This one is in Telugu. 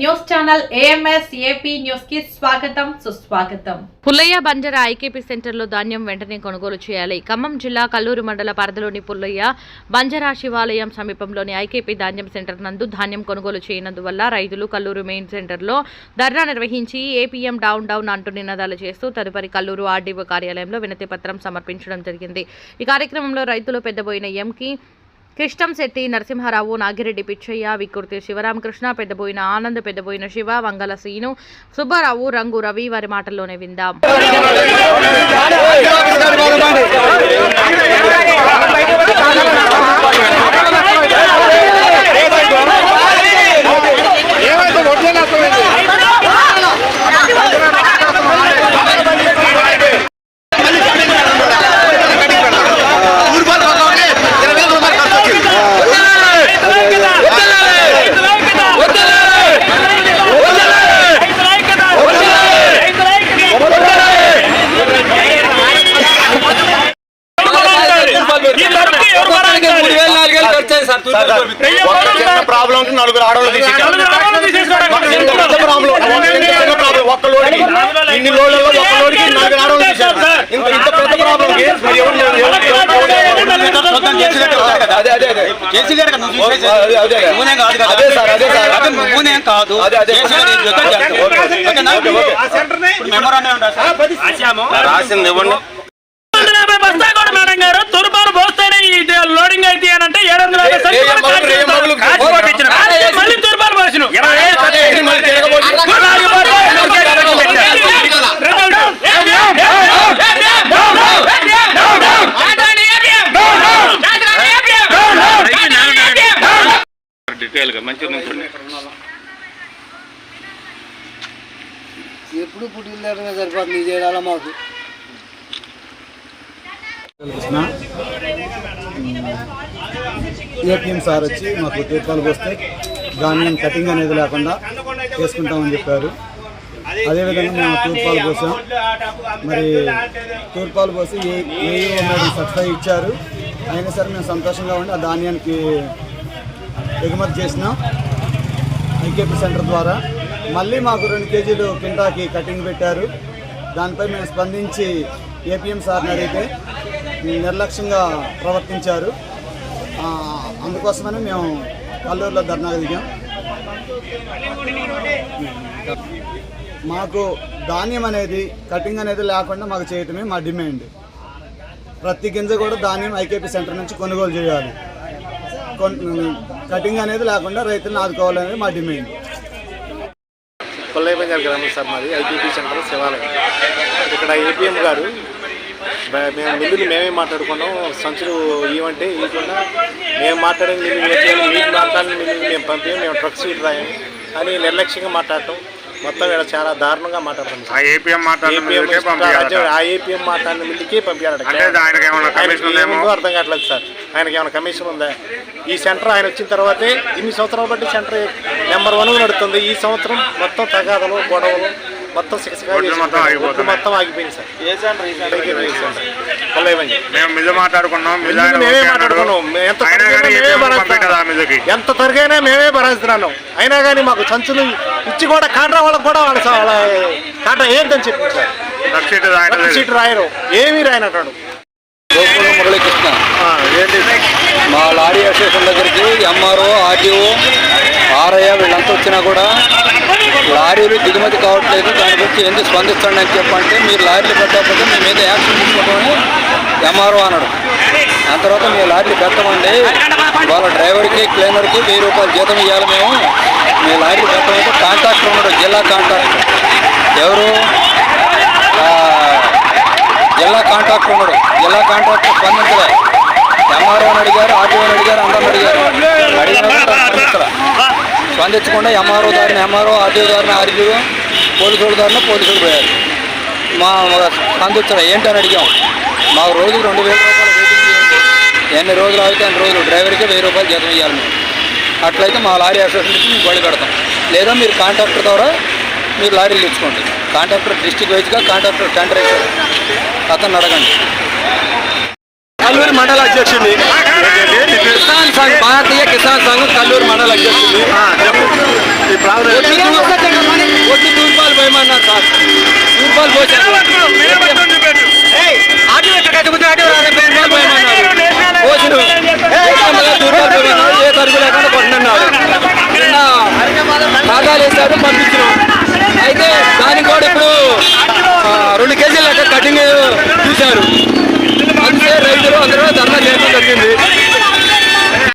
న్యూస్ ఛానల్ ఏఎంఎస్ ఏపీ న్యూస్కి స్వాగతం సుస్వాగతం. పుల్లయ్య బంజర ఐకేపీ సెంటర్లో ధాన్యం వెంటనే కొనుగోలు చేయాలి. ఖమ్మం జిల్లా కల్లూరు మండల పరిధిలోని పుల్లయ్య బంజరా శివాలయం సమీపంలోని ఐకేపీ ధాన్యం సెంటర్ నందు ధాన్యం కొనుగోలు చేయనందువల్ల రైతులు కల్లూరు మెయిన్ సెంటర్లో ధర్నా నిర్వహించి ఏపీఎం డౌన్ డౌన్ అంటూ నినాదాలు చేస్తూ తదుపరి కల్లూరు ఆర్డీఓ కార్యాలయంలో వినతి పత్రం సమర్పించడం జరిగింది. ఈ కార్యక్రమంలో రైతులు పెద్దబోయిన ఎంకి కృష్ణం శెట్టి నరసింహారావు నాగిరెడ్డి పిచ్చయ్య వికుర్తి శివరామకృష్ణ పెద్దబోయిన ఆనంద్ పెద్దబోయిన శివ వంగల సీను సుబ్బారావు రంగు రవి వారి మాటల్లోనే విందాం. అయ్యింది సార్ చిన్న ప్రాబ్లం ఉంటే నలుగురు ఆడవాళ్ళు తీసేసారు మాకు ఎంత పెద్ద ప్రాబ్లం ఎంత చిన్న ప్రాబ్లం ఒక్క లోడికి ఇన్ని లోడ్లలో ఒక్క లోడికి నలుగురు ఆడవాళ్ళు తీసేసారు ఇంత ఇంత పెద్ద ప్రాబ్లం మరి ఎవరు లేరు, ఎవరు- ఎవరు- ఎవరు- అదే అదే అదే కేసీ గారు కదా నువ్వు చూసేది. అదే, అదే. నువ్వునే కాదు కదా. అదే సార్, అదే సార్. అదే నువ్వునే కాదు. అదే, అదే. కేసీ గారు ఇది వద్దని చెప్తావు. ఓకేనా? ఇప్పుడు మెమోరాండం ఉందా సార్? రాసింది ఇవ్వండి వందల యాభై బస్తా కూడా మేడం గారు తురుపాలు పోస్తేనే ఈ లోడింగ్ అయితే అని అంటే ఏడు వందల యాభై ఏ- ఏ సంచులు మగులు, ఏ మగులు? కాచి కొట్టించిన. కాచి మళ్ళీ తురుపాలు పోసిన ఇరవై ఏళ్ళు పది ఇది మళ్ళీ తిరగబోతు. నాలుగు బస్తాలు నూరు కేజీలు పెట్టారు. డీటెయిల్గా మంచిగా ఎప్పుడు పుట్టిన దగ్గర సరిపోతుంది ఇది ఏడాల మాకు ఏపీఎం సార్ వచ్చి మాకు తీర్పాలకు వస్తే ధాన్యం కటింగ్ అనేది లేకుండా చేసుకుంటామని చెప్పారు. అదేవిధంగా మేము తూర్పాలు పోసాం. మరి తూర్పాలు పోసి ఏ ఏ ఉన్నది సర్టిఫై ఇచ్చారు. అయినా సరే మేము సంతోషంగా ఉండి ఆ ధాన్యానికి ఎగుమతి చేసినాం. ఐకేపీ సెంటర్ ద్వారా మళ్ళీ మాకు రెండు కేజీలు కింటాకి కటింగ్ పెట్టారు. దానిపై మేము స్పందించి ఏపీఎం సార్ని అడిగితే నిర్లక్ష్యంగా ప్రవర్తించారు. అందుకోసమని మేము కల్లూరులో ధర్నాకు దిగాం. మాకు ధాన్యం అనేది కటింగ్ అనేది లేకుండా మాకు చేయటమే మా డిమాండ్. ప్రతి గింజ కూడా ధాన్యం ఐకేపీ సెంటర్ నుంచి కొనుగోలు చేయాలి. కటింగ్ అనేది లేకుండా రైతులను ఆదుకోవాలనేది మా డిమాండ్. కొల్లయ్య పంజాబ్ గ్రామం సార్ మాది ఐటీపీ సెంటర్ శివాలయం. ఇక్కడ ఏపీఎం గారు మేము మిల్లుని మేమే మాట్లాడుకున్నాం. సంచులు ఇవ్వంటే ఇవ్వకుండా మేము మాట్లాడిన మిల్లు వేసేయాలి ప్రాంతాన్ని మిల్లు మేము పంపించాం మేము ట్రక్ సీట్ రాయం అని నిర్లక్ష్యంగా మాట్లాడటం. మొత్తం ఇక్కడ చాలా దారుణంగా మాట్లాడతాం ఆ ఏపీఎం మాట్లాడిన. ఆ ఏపీఎం మాట్లాడిన మిల్లుకి పంపించాలట. అర్థం కావట్లేదు సార్. ఆయనకి ఏమైనా కమిషన్ ఉందా? ఈ సెంటర్ ఆయన వచ్చిన తర్వాతే ఇన్ని సంవత్సరాలు బట్టి సెంటర్ నెంబర్ వన్ నడుస్తుంది. ఈ సంవత్సరం మొత్తం తగాదలు గొడవలు మొత్తం ఆగిపోయింది సార్. మేము మిద మాట్లాడుకున్నాం. మాట్లాడుకున్నాం? ఎంత మేమే భరాయిస్తున్నాం. ఎంత మేమే భరాయిస్తున్నాను అయినా కానీ మాకు సంచులు ఇచ్చి కూడా కాంట్రా వాళ్ళకి కూడా వాళ్ళ వాళ్ళ కాంట్రా ఏంటని చెప్పి సీట్ రాయరు. ఏమీ మురళీకృష్ణ. ఏంటి? మా లారీ అసోసియేషన్ దగ్గరికి ఎంఆర్ఓ ఆర్టీఓ ఆర్ఐ వీళ్ళంతా వచ్చినా కూడా లారీలు దిగుమతి కావట్లేదు. దాని గురించి ఎందుకు స్పందించండి అని చెప్పంటే మీరు లారీలు పెట్టకపోతే మీ మీద యాక్షన్ తీసుకోవడం ఎంఆర్ఓ అన్నాడు ఆ తర్వాత మీ లారీలు పెట్టమండి. వాళ్ళ డ్రైవర్కి క్లీనర్కి వెయ్యి రూపాయలు జీతం ఇవ్వాలి మేము. మీ లారీలు పెట్టమంటే కాంట్రాక్టర్ ఉన్నాడు జిల్లా కాంట్రాక్టర్. ఎవరు? జిల్లా కాంట్రాక్టర్ ఉన్నాడు. జిల్లా కాంట్రాక్టర్ స్పందించలే. ఎంఆర్ఓని అడిగారు ఆర్టీఓని అడిగారు అందరిని అడిగారు. అడిగిన కూడా స్పందించకుండా ఎంఆర్ఓ దారిని ఎంఆర్ఓ ఆర్డీఓ దారిని ఆర్డీఓ పోలీసుల దారిని పోలీసులు పోయారు. మా స్పందించడం ఏంటని అడిగాం. మాకు రోజుకు రెండు వేల రూపాయలు వెయిటింగ్ చేయండి. ఎన్ని రోజులు అయితే అన్ని రోజులు డ్రైవర్కి వెయ్యి రూపాయలు జీతం ఇవ్వాలి మేము. అట్లయితే మా లారీ అసోసియేషన్ నుంచి మేము బడి పెడతాం లేదా మీరు కాంట్రాక్టర్ ద్వారా మీరు లారీలు తెచ్చుకోండి. కాంట్రాక్టర్ డిస్టిక్ వైజ్గా కాంట్రాక్టర్ టెండర్ అయితే అతను అడగండి. కల్లూరు మండల అధ్యక్షుడిని. మండల అధ్యక్షుడు మీ ప్రాబ్లం ఒట్టి తూర్పాలు- పోయమన్నారు సార్ తూర్పాలు పోసారు పోసిన ఏ తరుగు లేకుండా నిన్న